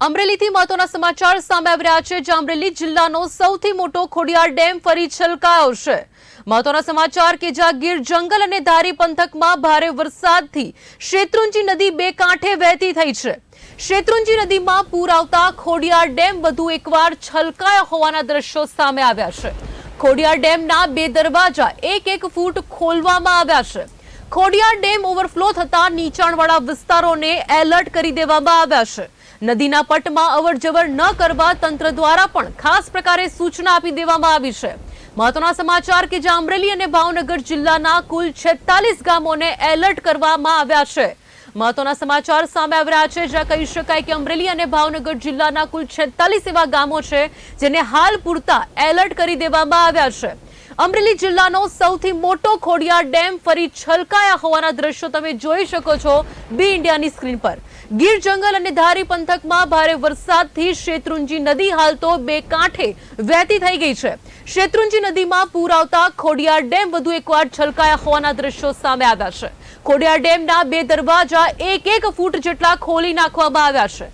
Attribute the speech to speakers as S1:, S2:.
S1: અમરેલીથી મહત્વના સમાચાર સામે આવી રહ્યા છે જ્યાં અમરેલી જિલ્લાનો સૌથી મોટો ખોડિયાર ડેમ ફરી છલકાયો છે. મહત્વના સમાચાર કે જ્યાં ગીર જંગલ અને ધારી પંથકમાં ભારે વરસાદથી શેત્રુંજી નદી બે કાંઠે વહેતી થઈ છે. શેત્રુંજી નદીમાં પૂર આવતા ખોડિયાર ડેમ વધુ એકવાર છલકાયા હોવાના દ્રશ્યો સામે આવ્યા છે. ખોડિયાર ડેમના બે દરવાજા એક એક ફૂટ ખોલવામાં આવ્યા છે. ખોડિયાર ડેમ ઓવરફ્લો થતા નીચાણવાળા વિસ્તારોને એલર્ટ કરી દેવામાં આવ્યા છે. નદીના પટમાં અવરજવર ન કરવા તંત્ર દ્વારા પણ ખાસ પ્રકારે સૂચના આપી દેવામાં આવી છે. મહત્વના સમાચાર કે જે અમરેલી અને ભાવનગર જિલ્લાના કુલ 46 ગામોને એલર્ટ કરવામાં આવ્યા છે. મહત્વના સમાચાર સામે આવી રહ્યા છે. જ્યાં કહી શકાય કે અમરેલી અને ભાવનગર જિલ્લાના કુલ 46 એવા ગામો છે જેને હાલ પૂરતા એલર્ટ કરી દેવામાં આવ્યા છે. અમરેલી જિલ્લાનો સૌથી મોટો ખોડિયાર ડેમ ફરી છલકાયા હોવાના દ્રશ્યો તમે જોઈ શકો છો બી ઇન્ડિયાની સ્ક્રીન પર. ગીર જંગલ અને ધારી પંથકમાં ભારે વરસાદથી શેત્રુંજી નદી હાલ તો બે કાંઠે વહેતી થઈ ગઈ છે. શેત્રુંજી નદીમાં પૂર આવતા ખોડિયાર ડેમ વધુ એકવાર છલકાયા હોવાના દ્રશ્યો સામે આવ્યા છે. ખોડિયાર ડેમના બે દરવાજા એક એક ફૂટ જેટલા ખોલી નાખવામાં આવ્યા છે.